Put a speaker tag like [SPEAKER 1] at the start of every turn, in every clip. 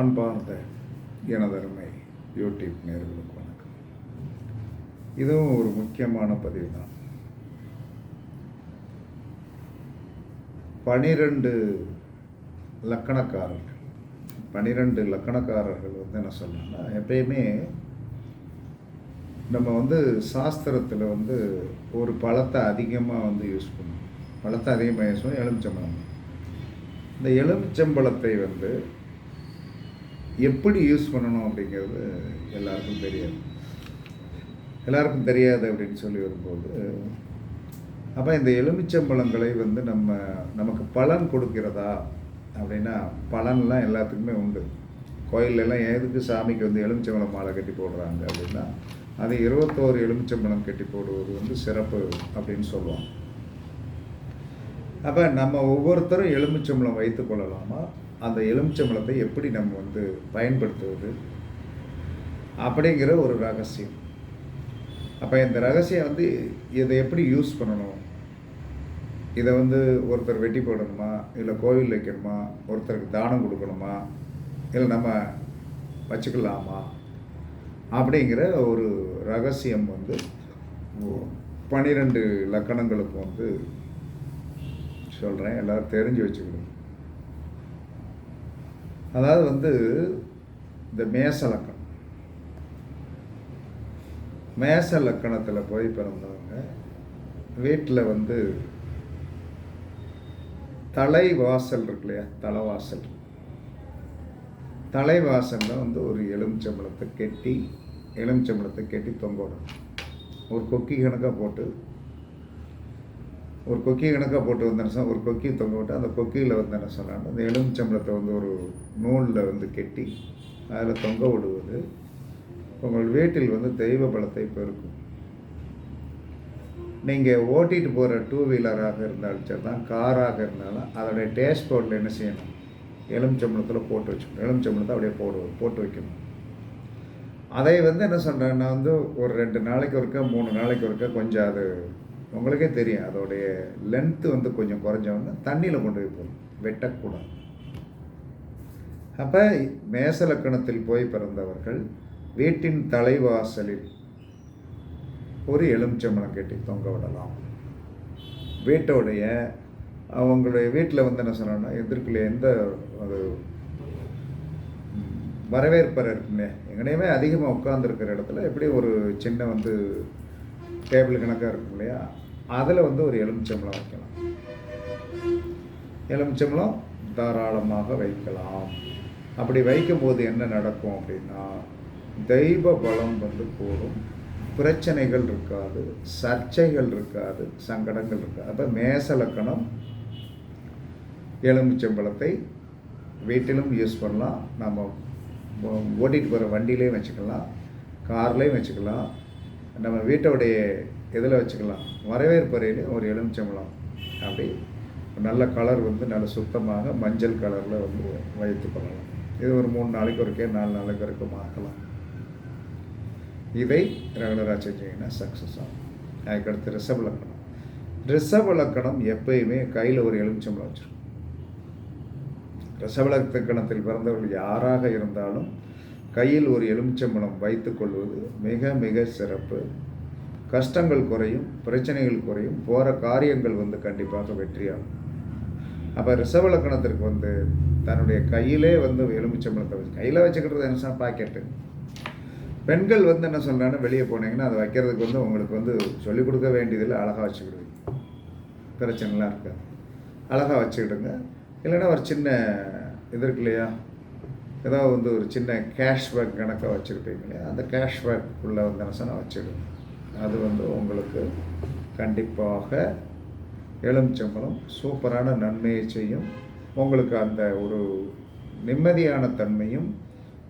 [SPEAKER 1] அன்பார்ந்த எனதருமை யூடியூப் நேர்களுக்கு வணக்கம். இதுவும் ஒரு முக்கியமான பதிவு தான் பனிரெண்டு லக்கணக்காரர்கள் பனிரெண்டு லக்கணக்காரர்கள் வந்து என்ன சொல்லணும்னா எப்பயுமே நம்ம வந்து சாஸ்திரத்தில் வந்து ஒரு பழத்தை அதிகமாக வந்து யூஸ் பண்ணுவோம். பழத்தை அதிகமாக யூஸ் பண்ணுவோம் எலுமிச்சம்பழம். இந்த எலுமிச்சம்பழத்தை வந்து எப்படி யூஸ் பண்ணணும் அப்படிங்கிறது எல்லாருக்கும் தெரியாது. எல்லாருக்கும் தெரியாது அப்படின்னு சொல்லி வரும்போது அப்போ இந்த எலுமிச்சம்பழங்களை வந்து நம்ம நமக்கு பலன் கொடுக்கிறதா அப்படின்னா பலன்லாம் எல்லாத்துக்குமே உண்டு. கோயிலெல்லாம் எதுக்கு சாமிக்கு வந்து எலுமிச்சம்பழம் மாலை கட்டி போடுறாங்க அப்படின்னா அது இருபத்தோரு எலுமிச்சம்பழம் கட்டி போடுவது வந்து சிறப்பு அப்படின்னு சொல்லுவாங்க. அப்போ நம்ம ஒவ்வொருத்தரும் எலுமிச்சம்பழம் வைத்து கொள்ளலாமா? அந்த எலுமிச்சம்பழத்தை எப்படி நம்ம வந்து பயன்படுத்துவது? அப்படிங்கிற ஒரு ரகசியம். அப்போ இந்த ரகசியம் வந்து இதை எப்படி யூஸ் பண்ணணும்? இதை வந்து ஒருத்தர் வெட்டி போடணுமா? இல்லை கோவில் வைக்கணுமா? ஒருத்தருக்கு தானம் கொடுக்கணுமா? இல்லை நம்ம வச்சுக்கலாமா? அப்படிங்கிற ஒரு ரகசியம் வந்து பன்னிரெண்டு லக்கணங்களுக்கு வந்து சொல்கிறேன் எல்லோரும் தெரிஞ்சு வச்சுக்கணும். அதாவது வந்து இந்த மேச லக்கணம் மேச லக்கணத்தில் போய் பிறந்தவங்க வீட்டில் வந்து தலைவாசல் இருக்கு இல்லையா தலைவாசல். தலைவாசலில் வந்து ஒரு எலுமிச்சம்பழத்தை கெட்டி எலுமிச்சம்பழத்தை கெட்டி தொங்க விடணும் ஒரு கொக்கி கணக்காக போட்டு ஒரு கொக்கி கணக்காக போட்டு வந்தேன்னு ஒரு கொக்கி தொங்க விட்டு அந்த கொக்கியில் வந்து என்ன சொன்னாங்க அந்த எலுமிச்சம்பழத்தை வந்து ஒரு நூலில் வந்து கெட்டி அதில் தொங்க விடுவது உங்கள் வீட்டில் வந்து தெய்வ பலத்தை பெருக்கும். நீங்கள் ஓட்டிகிட்டு போகிற டூ வீலராக இருந்தாலும் சரி தான் காராக இருந்தாலும் அதோடைய டேஷ்போர்டில் என்ன செய்யணும்? எலுமிச்சம்பளத்தில் போட்டு வச்சுக்கணும். எலுமிச்சம்பளத்தை அப்படியே போடுவோம் போட்டு வைக்கணும். அதை வந்து என்ன சொல்கிறேன் நான் வந்து ஒரு ரெண்டு நாளைக்கு ஒருக்கா மூணு நாளைக்கு ஒருக்கா கொஞ்சம் அது உங்களுக்கே தெரியும் அதோடைய லென்த்து வந்து கொஞ்சம் குறைஞ்சவொன்னே தண்ணியில் கொண்டு போய் போகணும் வெட்டக்கூடாது. அப்போ மேசலக்கணத்தில் போய் பிறந்தவர்கள் வீட்டின் தலைவாசலில் ஒரு எலுமிச்சம்பழம் கட்டி தொங்க விடலாம். வீட்டோடைய அவங்களுடைய வீட்டில் வந்து என்ன சொல்லணும்னா எதிர்க்குள்ள எந்த ஒரு வரவேற்பறை இருக்குமே எங்கனையுமே அதிகமாக உட்காந்துருக்கிற இடத்துல எப்படி ஒரு சின்ன வந்து டேபிள் கணக்காக இருக்கும் இல்லையா? அதில் வந்து ஒரு எலுமிச்சம்பழம் வைக்கலாம். எலுமிச்சம்பழம் தாராளமாக வைக்கலாம். அப்படி வைக்கும்போது என்ன நடக்கும் அப்படின்னா தெய்வ பலம் வந்து கூடும். பிரச்சனைகள் இருக்காது சர்ச்சைகள் இருக்காது சங்கடங்கள் இருக்காது. அப்போ மேசலக்கணம் எலுமிச்சம்பழத்தை வீட்டிலும் யூஸ் பண்ணலாம். நம்ம ஓட்டிகிட்டு போகிற வண்டியிலையும் வச்சுக்கலாம். கார்லேயும் வச்சுக்கலாம். நம்ம வீட்டோடைய இதில் வச்சுக்கலாம். வரவேற்பறையில் ஒரு எலுமிச்சம்பழம். அப்படி நல்ல கலர் வந்து நல்ல சுத்தமாக மஞ்சள் கலரில் வந்து வைத்து கொள்ளலாம். இது ஒரு மூணு நாளைக்கு ஒருக்கே நாலு நாளைக்கு வரைக்கும் ஆக்கலாம் இதை ரெகுலராக செஞ்சீங்கன்னா சக்ஸஸ் ஆகும். அதுக்கடுத்து ரிசர்வ் லக்கணம். ரிசர்வ் லக்கணம் எப்பயுமே கையில் ஒரு எலுமிச்சம்பழம் வச்சிருக்கும். ரிசர்வ் லக்கணத்தில் பிறந்தவர்கள் யாராக இருந்தாலும் கையில் ஒரு எலுமிச்சம்பழம் வைத்து கொள்வது மிக மிக சிறப்பு. கஷ்டங்கள் குறையும் பிரச்சனைகள் குறையும் போகிற காரியங்கள் வந்து கண்டிப்பாக வெற்றியாகும். அப்போ ரிசவலக்கணத்திற்கு வந்து தன்னுடைய கையிலே வந்து எலுமிச்சம்பழத்தை வச்சு கையில் வச்சுக்கிறது என்ன பாக்கெட்டு பெண்கள் வந்து என்ன சொல்கிறாங்கன்னா வெளியே போனீங்கன்னா அதை வைக்கிறதுக்கு வந்து உங்களுக்கு வந்து சொல்லிக் கொடுக்க வேண்டியதில் அழகாக வச்சுக்கிடுவீங்க. பிரச்சனைலாம் இருக்காது. அழகாக வச்சுக்கிடுங்க. இல்லைன்னா ஒரு சின்ன இது இருக்கு இல்லையா? ஏதாவது வந்து ஒரு சின்ன கேஷ்பேக் கணக்காக வச்சுருப்பீங்க இல்லையா அந்த கேஷ்பேக் உள்ளே வந்து நான் சொன்னால் அது வந்து உங்களுக்கு கண்டிப்பாக எலுமிச்சம்பழம் சூப்பரான நன்மையை செய்யும். உங்களுக்கு அந்த ஒரு நிம்மதியான தன்மையும்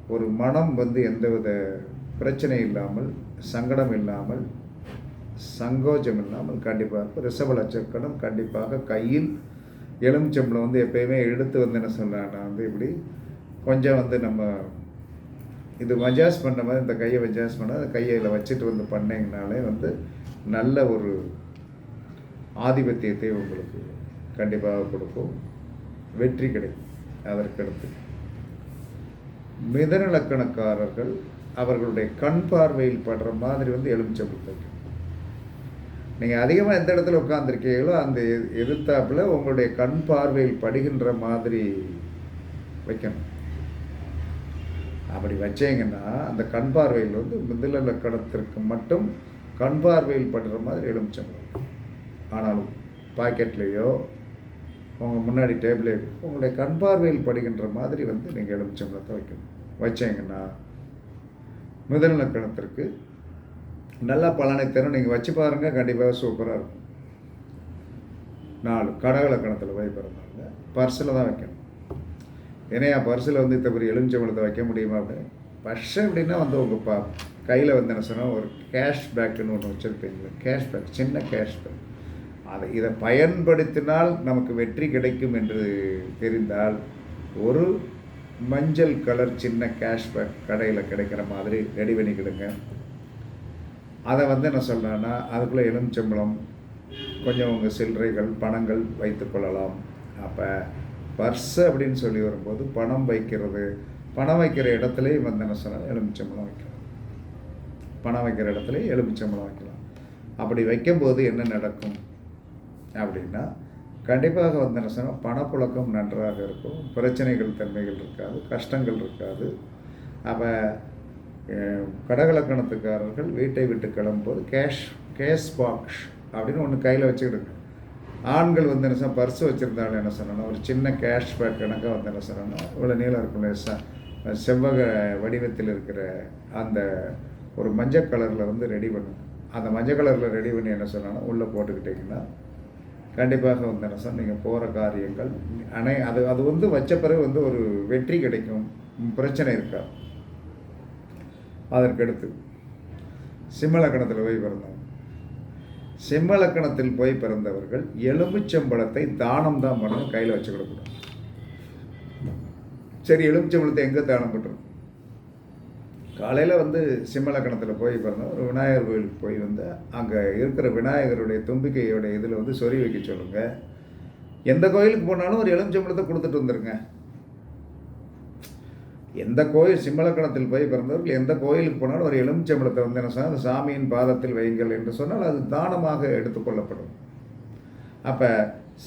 [SPEAKER 1] ஒரு மனம் வந்து எந்தவித பிரச்சனை இல்லாமல் சங்கடம் இல்லாமல் சங்கோஜம் இல்லாமல் கண்டிப்பாக ரிஷப லட்சக்கணம் கண்டிப்பாக கையில் எலுமிச்சம்பளம் வந்து எப்பயுமே எடுத்து வந்து என்ன சொல்கிறேன் வந்து இப்படி கொஞ்சம் வந்து நம்ம இது மஜாஸ் பண்ண மாதிரி இந்த கையை மஜாஸ் பண்ணால் அந்த கையில் வச்சுட்டு வந்து பண்ணிங்கனாலே வந்து நல்ல ஒரு ஆதிபத்தியத்தை உங்களுக்கு கண்டிப்பாக கொடுக்கும். வெற்றி கிடைக்கும் அதற்கடுத்து. மிதனலக்கணக்காரர்கள் அவர்களுடைய கண் பார்வையில் படுற மாதிரி வந்து எலுமிச்சம்பழத்தை வைக்கணும் நீங்கள் அதிகமாக எந்த இடத்துல உட்காந்துருக்கீங்களோ அந்த எ- எதிர்த்தாப்புல உங்களுடைய கண் பார்வையில் படுகின்ற மாதிரி வைக்கணும். அப்படி வச்சிங்கன்னா அந்த கண் பார்வையில் வந்து மிதில லக்கணத்திற்கு மட்டும் கண் பார்வையில் படுற மாதிரி எலுமிச்சம்பழம். ஆனாலும் பாக்கெட்லேயோ உங்கள் முன்னாடி டேபிளே உங்களுடைய கண் பார்வையில் படுகின்ற மாதிரி வந்து நீங்கள் எலுமிச்சம்பழத்தை வைக்கணும். வச்சிங்கன்னா மிதன லக்கணத்திற்கு நல்ல பலனை தரும். நீங்கள் வச்சு பாருங்கள் கண்டிப்பாக சூப்பராக இருக்கும். நாலு கடகலக்கணத்தில் போய் பிறந்தாங்க பர்ஸில் தான் வைக்கணும். ஏன்னா பர்சில் வந்து இத்தபடி எலுமிச்சம்பழத்தை வைக்க முடியுமா அப்படின்னு பர்ஸ் அப்படின்னா வந்து உங்கள் பா கையில் வந்து என்ன சொன்னால் ஒரு கேஷ் பேக்குன்னு ஒன்று வச்சுருப்பீங்களா கேஷ் பேக் சின்ன கேஷ் பேக் அதை இதை பயன்படுத்தினால் நமக்கு வெற்றி கிடைக்கும் என்று தெரிந்தால் ஒரு மஞ்சள் கலர் சின்ன கேஷ் பேக் கடையில் கிடைக்கிற மாதிரி ரெடி பண்ணிக்கிடுங்க அதை வந்து என்ன சொல்கிறேன்னா அதுக்குள்ளே எலுமிச்சம்பழம் கொஞ்சம் உங்கள் சில்லறைகள் பணங்கள் வைத்துக்கொள்ளலாம் அப்போ பர்ஸு அப்படின்னு சொல்லி வரும்போது பணம் வைக்கிறது. பணம் வைக்கிற இடத்துலையும் வந்து என்ன சொன்னால் எலுமிச்சம்பழம் வைக்கலாம் பணம் வைக்கிற இடத்துல எலுமிச்சம்பழம் வைக்கலாம் அப்படி வைக்கும்போது என்ன நடக்கும்? அப்படின்னா கண்டிப்பாக வந்து என்ன சொன்னால் பணப்புழக்கம் நன்றாக இருக்கும். பிரச்சனைகள் தன்மைகள் இருக்காது. கஷ்டங்கள் இருக்காது. அப்போ கடகலக்கணத்துக்காரர்கள் வீட்டை விட்டு கிளம்பும்போது கேஷ் கேஷ் பாக்ஸ் அப்படின்னு ஒன்று கையில் வச்சுக்கிடுங்க ஆண்கள் வந்து என்ன சொன்னால் பர்ஸ் வச்சுருந்தாலும் என்ன சொன்னா ஒரு சின்ன கேஷ் பேக் கணக்காக வந்து என்ன சொன்னா இவ்வளோ நீளம் இருக்கும் லேசாக செவ்வக வடிவத்தில் இருக்கிற அந்த ஒரு மஞ்சள் கலரில் வந்து ரெடி பண்ணுங்க அந்த மஞ்சள் கலரில் ரெடி பண்ணி என்ன சொன்னாலும் உள்ளே போட்டுக்கிட்டிங்கன்னா கண்டிப்பாக வந்து என்ன சொன்னால் நீங்கள் போகிற காரியங்கள் அனை அது அது வந்து வச்ச பிறகு வந்து ஒரு வெற்றி கிடைக்கும். பிரச்சனை இருக்காது. அதற்கடுத்து சிம்மலக்கணத்தில் போய் பிறந்தவங்க சிம்மலக்கணத்தில் போய் பிறந்தவர்கள் எலுமிச்சம்பழத்தை தானம் தான் பண்ணணும் கையில் வச்சுக்கிடக்கூடாது சரி எலுமிச்சம்பழத்தை எங்கே தானம் பண்ணுறோம் காலையில் வந்து சிம்மலக்கணத்தில் போய் பிறந்தோம். ஒரு விநாயகர் கோயிலுக்கு போய் வந்து அங்கே இருக்கிற விநாயகருடைய தும்பிக்கையோடைய இதில் வந்து சொறி வைக்க சொல்லுங்கள் எந்த கோயிலுக்கு போனாலும் ஒரு எலுமிச்சம்பழத்தை கொடுத்துட்டு வந்துருங்க. எந்த கோயில் சிம்மலக்கணத்தில் போய் பிறந்தவர்கள் எந்த கோயிலுக்கு போனாலும் ஒரு எலுமிச்சம்பழத்தை வந்து என்ன சொன்னால் அந்த சாமியின் பாதத்தில் வையுங்கள் என்று சொன்னால் அது தானமாக எடுத்துக்கொள்ளப்படும் அப்போ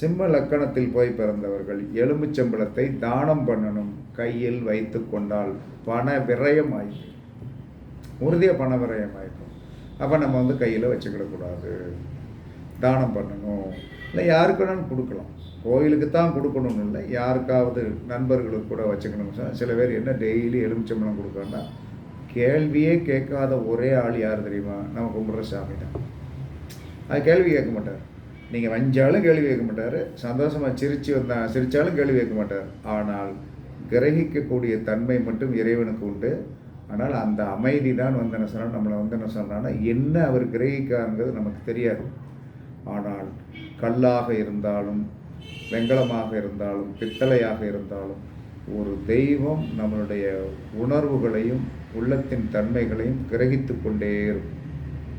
[SPEAKER 1] சிம்ம லக்கணத்தில் போய் பிறந்தவர்கள் எலுமிச்சம்பழத்தை தானம் பண்ணணும் கையில் வைத்து கொண்டால் பண விரயம் ஆயிடும் உறுதியாக பண விரயம் ஆயிடும் அப்போ நம்ம வந்து கையில் வச்சுக்கிடக்கூடாது தானம் பண்ணணும். இல்லை யாருக்கு வேணாலும் கொடுக்கலாம். கோயிலுக்கு தான் கொடுக்கணும்னு இல்லை. யாருக்காவது நண்பர்களுக்கு கூட வச்சுக்கணும்னு சொன்னால் சில பேர் என்ன டெய்லி எலுமிச்சம்பழம் கொடுக்கணும்னா கேள்வியே கேட்காத ஒரே ஆள் யார் தெரியுமா? நம்ம கும்பிட்ற சாமி தான். அது கேள்வி கேட்க மாட்டார். நீங்கள் வஞ்சாலும் கேள்வி கேட்க மாட்டார். சந்தோஷமாக சிரித்து வந்தால் சிரித்தாலும் கேள்வி கேட்க மாட்டார். ஆனால் கிரகிக்கக்கூடிய தன்மை மட்டும் இறைவனுக்கு உண்டு. ஆனால் அந்த அமைதி தான் வந்து என்ன சொன்னால் நம்மளை வந்து என்ன சொன்னான்னா என்ன அவர் கிரகிக்காருங்கிறது நமக்கு தெரியாது. ஆனால் கல்லாக இருந்தாலும் வெங்கலமாக இருந்தாலும் பித்தளையாக இருந்தாலும் ஒரு தெய்வம் நம்மளுடைய உணர்வுகளையும் உள்ளத்தின் தன்மைகளையும் கிரகித்து கொண்டே இருக்கும்.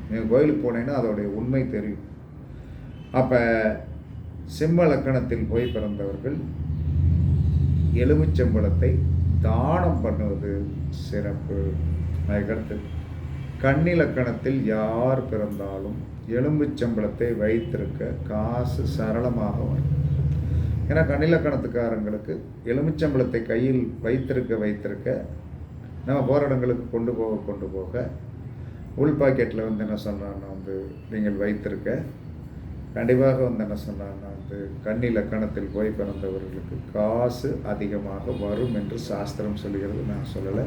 [SPEAKER 1] நீங்கள் கோயிலுக்கு போனீங்கன்னா அதோடைய உண்மை தெரியும். அப்போ சிம்ம லக்கணத்தில் போய் பிறந்தவர்கள் எலுமிச்சம்பழத்தை தானம் பண்ணுவது சிறப்பு. கருத்து கண்ணிலக்கணத்தில் யார் பிறந்தாலும் எலும்புச்சம்பளத்தை வைத்திருக்க காசு சரளமாக வரும். ஏன்னா கண்ணிலக்கணத்துக்காரங்களுக்கு எலுமிச்சம்பளத்தை கையில் வைத்திருக்க வைத்திருக்க நம்ம போகிற இடங்களுக்கு கொண்டு போக கொண்டு போக உள் பாக்கெட்டில் வந்து என்ன சொல்கிறான்னா வந்து நீங்கள் வைத்திருக்க கண்டிப்பாக வந்து என்ன சொன்னான்னா வந்து கண்ணிலக்கணத்தில் போய் பிறந்தவர்களுக்கு காசு அதிகமாக வரும் என்று சாஸ்திரம் சொல்கிறது நான் சொல்லலை.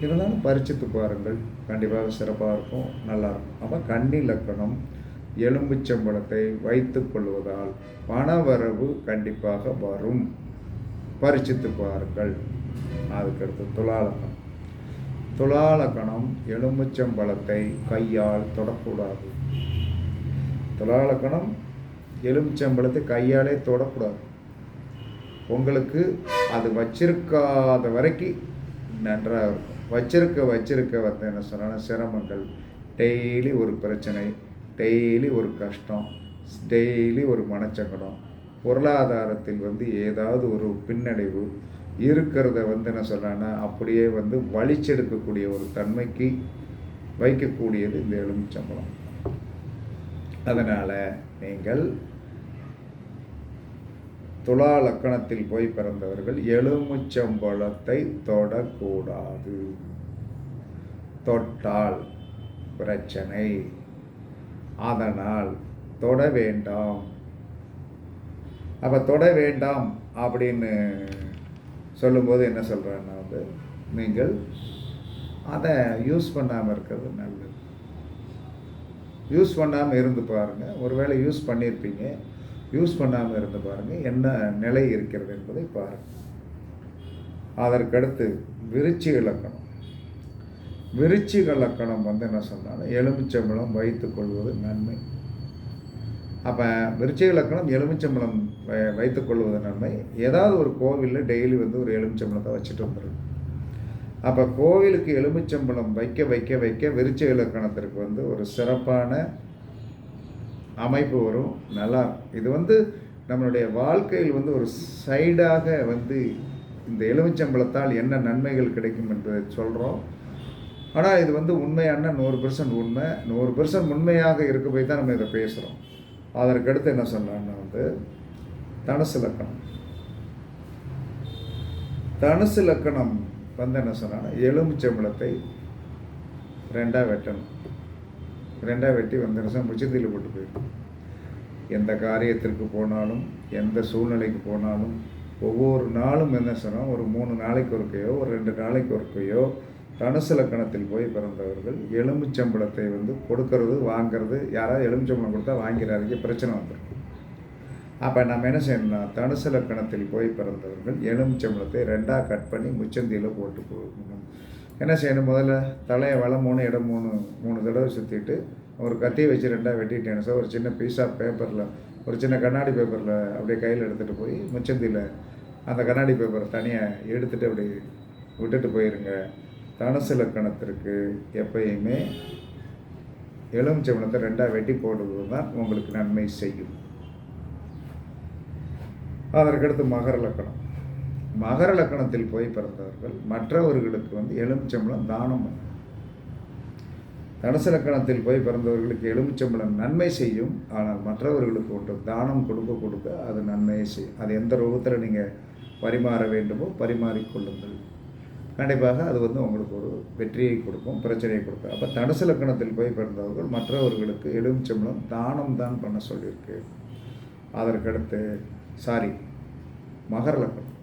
[SPEAKER 1] இருந்தாலும் பரிச்சித்து பாருங்கள். கண்டிப்பாக சிறப்பாக இருக்கும் நல்லாயிருக்கும் அப்போ கன்னி லக்கணம் எலும்புச்சம்பளத்தை வைத்து கொள்வதால் பணவரவு கண்டிப்பாக வரும். பரிசித்து பாருங்கள். அதுக்கடுத்து துலாலக்கணம். துலாலக்கணம் எலும்புச்சம்பளத்தை கையால் தொடக்கூடாது. துலாலக்கணம் எலுமிச்சம்பழத்தை கையாலே தொடக்கூடாது. உங்களுக்கு அது வச்சிருக்காத வரைக்கும் நன்றாக இருக்கும். வச்சிருக்க வச்சிருக்க வந்து என்ன சொன்னால் சிரமங்கள். டெய்லி ஒரு பிரச்சனை டெய்லி ஒரு கஷ்டம் டெய்லி ஒரு மனச்சங்கடம். பொருளாதாரத்தில் வந்து ஏதாவது ஒரு பின்னடைவு இருக்கிறத வந்து என்ன சொல்கிறேன்னா அப்படியே வந்து வலிச்செடுக்கக்கூடிய ஒரு தன்மைக்கு வைக்கக்கூடியது இந்த எலுமிச்சம்பழம். அதனால் நீங்கள் துலா லக்கணத்தில் போய் பிறந்தவர்கள் எலுமிச்சம்பழத்தை தொடக்கூடாது. தொட்டால் பிரச்சனை. அதனால் தொட வேண்டாம். அப்போ தொட வேண்டாம் அப்படின்னு சொல்லும்போது என்ன சொல்கிறேன்னா வந்து நீங்கள் அதை யூஸ் பண்ணாமல் இருக்கிறது நல்லது. யூஸ் பண்ணாமல் இருந்து பாருங்கள் ஒருவேளை யூஸ் பண்ணியிருப்பீங்க யூஸ் பண்ணாமல் இருந்து பாருங்கள் என்ன நிலை இருக்கிறது என்பதை பாருங்கள் அதற்கடுத்து விருச்சி இலக்கணம் விருச்சி இலக்கணம் வந்து என்ன சொன்னாலும் எலுமிச்சம்பழம் வைத்துக்கொள்வது நன்மை. அப்போ விருச்சிக இலக்கணம் எலுமிச்சம்பழம் வை நன்மை. ஏதாவது ஒரு கோவிலில் டெய்லி வந்து ஒரு எலுமிச்சம்பழத்தை வச்சுட்டு வந்துடும் அப்போ கோவிலுக்கு எலுமிச்சம்பழம் வைக்க வைக்க வைக்க விருச்ச இலக்கணத்திற்கு வந்து ஒரு சிறப்பான அமைப்பு வரும். நல்லா இது வந்து நம்மளுடைய வாழ்க்கையில் வந்து ஒரு சைடாக வந்து இந்த எலுமிச்சம்பழத்தால் என்ன நன்மைகள் கிடைக்கும் என்பதை சொல்கிறோம் ஆனால் இது வந்து உண்மையான நூறு பெர்சன்ட் உண்மை. நூறு பெர்சன்ட் உண்மையாக இருக்க போய் தான் நம்ம இதை பேசுகிறோம் அதற்கடுத்து என்ன சொன்னான்னா வந்து தனுசு லக்கணம் தனுசு லக்கணம் வந்து என்ன சொன்னான்னா எலும்புச்சம்பளத்தை ரெண்டாக வெட்டணும். ரெண்டாக வெட்டி வந்து என்ன சொன்னா முச்சந்தியில் போட்டு போயிடும் எந்த காரியத்திற்கு போனாலும் எந்த சூழ்நிலைக்கு போனாலும் ஒவ்வொரு நாளும் என்ன சொன்னால் ஒரு மூணு நாளைக்கு ஒருக்கையோ ஒரு ரெண்டு நாளைக்கு ஒருக்கையோ தனுசு லக்கணத்தில் போய் பிறந்தவர்கள் எலும்புச்சம்பளத்தை வந்து கொடுக்கறது வாங்கிறது யாராவது எலுமிச்சம்பழம் கொடுத்தா வாங்கிறாருக்கு பிரச்சனை வந்துருக்கு அப்போ நம்ம என்ன செய்யணும்னா தனுசு லக்கணத்தில் போய் பிறந்தவர்கள் எலுமிச்சம்பழத்தை ரெண்டாக கட் பண்ணி முச்சந்தியில் போட்டு போகணும் என்ன செய்யணும் முதல்ல தலையை வளம் மூணு இடம் மூணு மூணு தடவை சுற்றிட்டு ஒரு கத்தியை வச்சு ரெண்டாக வெட்டிட்டேன்னு சார். ஒரு சின்ன பீஸ் ஆஃப் பேப்பரில் ஒரு சின்ன கண்ணாடி பேப்பரில் அப்படியே கையில் எடுத்துகிட்டு போய் முச்சந்தியில் அந்த கண்ணாடி பேப்பரை தனியாக எடுத்துகிட்டு அப்படி விட்டுட்டு போயிருங்க. தனுசு லக்கணத்திற்கு எப்பயுமே எலுமிச்சம்பழத்தை ரெண்டாக வெட்டி போடுவது தான் உங்களுக்கு நன்மை செய்யும். அதற்கடுத்து மகர லக்கணம். மகர லக்கணத்தில் போய் பிறந்தவர்கள் மற்றவர்களுக்கு வந்து எலுமிச்சம்பளம் தானம் தனுசு லக்கணத்தில் போய் பிறந்தவர்களுக்கு எலுமிச்சம்பளம் நன்மை செய்யும். ஆனால் மற்றவர்களுக்கு ஒன்று தானம் கொடுக்க கொடுக்க அது நன்மையை செய்யும். அது எந்த ரூபத்தில் நீங்கள் பரிமாற வேண்டுமோ பரிமாறிக்கொள்ளுங்கள் கண்டிப்பாக அது வந்து உங்களுக்கு ஒரு வெற்றியை கொடுக்கும் பிரச்சனையை கொடுக்கும். அப்போ தனுசு லக்கணத்தில் போய் பிறந்தவர்கள் மற்றவர்களுக்கு எலுமிச்சம்பழம் தானம் தான் பண்ண சொல்லியிருக்கு. அதற்கடுத்து சாரி மகர லக்கணம்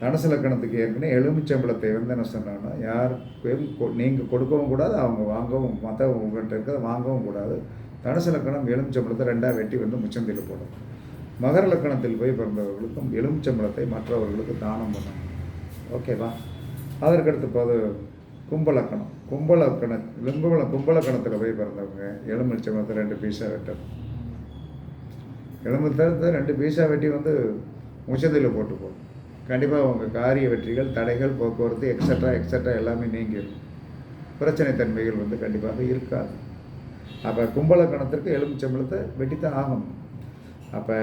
[SPEAKER 1] தனுசு லக்கணத்துக்கு ஏற்கனவே எலுமிச்சம்பளத்தை வந்து என்ன சொன்னாங்கன்னா யாருக்கும் நீங்கள் கொடுக்கவும் கூடாது அவங்க வாங்கவும் மற்ற உங்கள்கிட்ட இருக்கிறத வாங்கவும் கூடாது. தனுசு லக்கணம் எலுமிச்சம்பளத்தை ரெண்டாக வெட்டி வந்து முச்சந்தியில் போடும். மகர லக்கணத்தில் போய் பிறந்தவர்களுக்கும் எலுமிச்சம்பழத்தை மற்றவர்களுக்கு தானம் பண்ணணும். ஓகேவா? அதற்கடுத்து போது கும்பலக்கணம். கும்பலக்கண கும்பல கும்பலக்கணத்தில் போய் பிறந்தவங்க. எலுமிச்சம்பழத்தை ரெண்டு பீஸாக வெட்டணும். எலுமிச்சத்தை ரெண்டு பீஸாக வெட்டி வந்து முச்சந்தியில் போட்டு போகணும் கண்டிப்பாக உங்கள் காரிய வெற்றிகள் தடைகள் போக்குவரத்து எக்ஸட்ரா எக்ஸட்ரா எல்லாமே நீங்கிடும் பிரச்சனை தன்மைகள் வந்து கண்டிப்பாக இருக்காது. அப்போ கும்பலக்கணத்திற்கு எலுமிச்சம்பழத்தை வெட்டித்தான் ஆகணும். அப்போ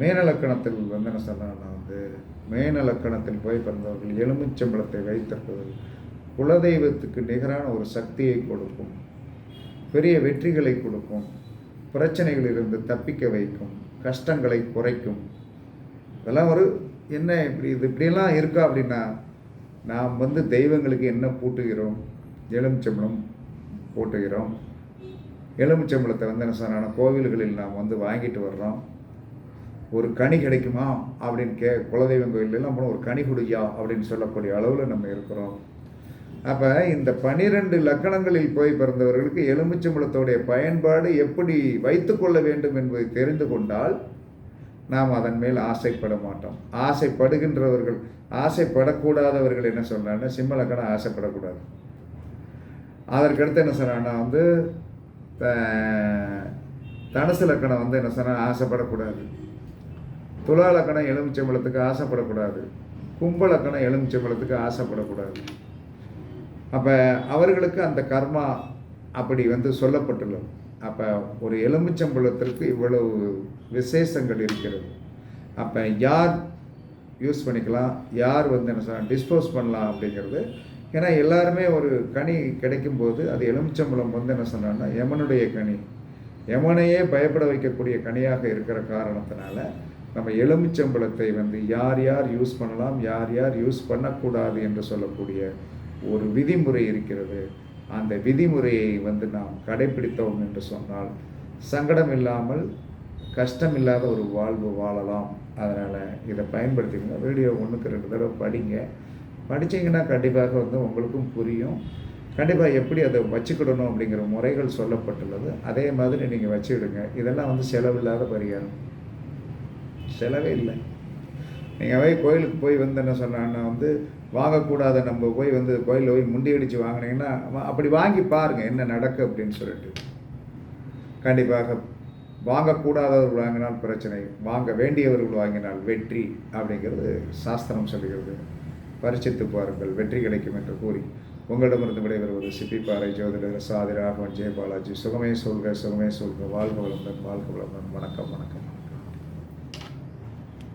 [SPEAKER 1] மேனலக்கணத்தில் வந்து என்ன சொன்னான்னா வந்து மேனலக்கணத்தில் போய் பிறந்தவர்கள் எலுமிச்சம்பழத்தை வைத்திருப்பது குலதெய்வத்துக்கு நிகரான ஒரு சக்தியை கொடுக்கும் பெரிய வெற்றிகளை கொடுக்கும் பிரச்சனைகளிலிருந்து தப்பிக்க வைக்கும் கஷ்டங்களை குறைக்கும். இதெல்லாம் ஒரு என்ன இப்படி இது இப்படியெல்லாம் இருக்கா அப்படின்னா நாம் வந்து தெய்வங்களுக்கு என்ன பூட்டுகிறோம்? எலுமிச்சம்பளம் போட்டுகிறோம். எலுமிச்சம்பழத்தை வந்து என்ன சொன்னான கோவில்களில் நாம் வந்து வாங்கிட்டு வர்றோம். ஒரு கனி கிடைக்குமா அப்படின்னு கே குலதெய்வம் கோயிலெல்லாம் போனால் ஒரு கனி குடியா அப்படின்னு சொல்லக்கூடிய அளவில் நம்ம இருக்கிறோம். அப்போ இந்த பனிரெண்டு லக்கணங்களில் போய் பிறந்தவர்களுக்கு எலுமிச்சம்பழத்தோடைய பயன்பாடு எப்படி வைத்துக்கொள்ள வேண்டும் என்பதை தெரிந்து கொண்டால் நாம் அதன் மேல் ஆசைப்பட மாட்டோம். ஆசைப்படுகின்றவர்கள் ஆசைப்படக்கூடாதவர்கள் என்ன சொல்கிறாங்கன்னா சிம்ம லக்கணம் ஆசைப்படக்கூடாது. அதற்கடுத்து என்ன சொன்னான்னா வந்து தனுசு லக்கணம் வந்து என்ன சொன்னால் ஆசைப்படக்கூடாது. துலாலக்கணம் எலுமிச்சம்பழத்துக்கு ஆசைப்படக்கூடாது. கும்பலக்கணம் எலுமிச்சம்பழத்துக்கு ஆசைப்படக்கூடாது. அப்போ அவர்களுக்கு அந்த கர்மா அப்படி வந்து சொல்லப்பட்டுள்ளது. அப்போ ஒரு எலுமிச்சம்பழத்திற்கு இவ்வளவு விசேஷங்கள் இருக்கிறது. அப்போ யார் யூஸ் பண்ணிக்கலாம்? யார் வந்து என்ன சொல்ல டிஸ்போஸ் பண்ணலாம் அப்படிங்கிறது. ஏன்னா எல்லாருமே ஒரு கனி கிடைக்கும்போது அது எலுமிச்சம்பழம் வந்து என்ன சொன்னான்னா யமனுடைய கனி. யமனையே பயப்பட வைக்கக்கூடிய கனியாக இருக்கிற காரணத்தினால நம்ம எலுமிச்சம்பழத்தை வந்து யார் யார் யூஸ் பண்ணலாம் யார் யார் யூஸ் பண்ணக்கூடாது என்று சொல்லக்கூடிய ஒரு விதிமுறை இருக்கிறது. அந்த விதிமுறையை வந்து நாம் கடைபிடித்தோம் என்று சொன்னால் சங்கடம் இல்லாமல் கஷ்டம் இல்லாத ஒரு வாழ்வு வாழலாம். அதனால் இதை பயன்படுத்திக்கங்க. வீடியோ ஒன்றுக்கு ரெண்டு தடவை படிங்க. படித்தீங்கன்னா கண்டிப்பாக வந்து உங்களுக்கும் புரியும். கண்டிப்பாக எப்படி அதை வச்சுக்கிடணும் அப்படிங்கிற முறைகள் சொல்லப்பட்டுள்ளது. அதே மாதிரி நீங்கள் வச்சுக்கிடுங்க. இதெல்லாம் வந்து செலவில்லாத பரிகாரம். செலவே இல்லை. நீங்கள் போய் கோயிலுக்கு போய் வந்து என்ன சொன்னான்னா வந்து வாங்கக்கூடாத நம்ம போய் வந்து கோயிலில் போய் முண்டி அடித்து வாங்கினீங்கன்னா அப்படி வாங்கி பாருங்கள் என்ன நடக்கு அப்படின்னு சொல்லிட்டு. கண்டிப்பாக வாங்கக்கூடாதவர்கள் வாங்கினால் பிரச்சனை வாங்க வேண்டியவர்கள் வாங்கினால் வெற்றி அப்படிங்கிறது சாஸ்திரம் சொல்லுகிறது. பரிசித்து பாருங்கள் வெற்றி கிடைக்கும் என்று கூறி. உங்களிடமிருந்து விடைபெறுவது சிப்பிப்பாறை ஜோதிடர் சாதி ராகவன் ஜெயபாலாஜி. சுகமே சொல்க சுகமே சொல்க. வாழ்க வளமுடன் வாழ்க வளமுடன். வணக்கம் வணக்கம்.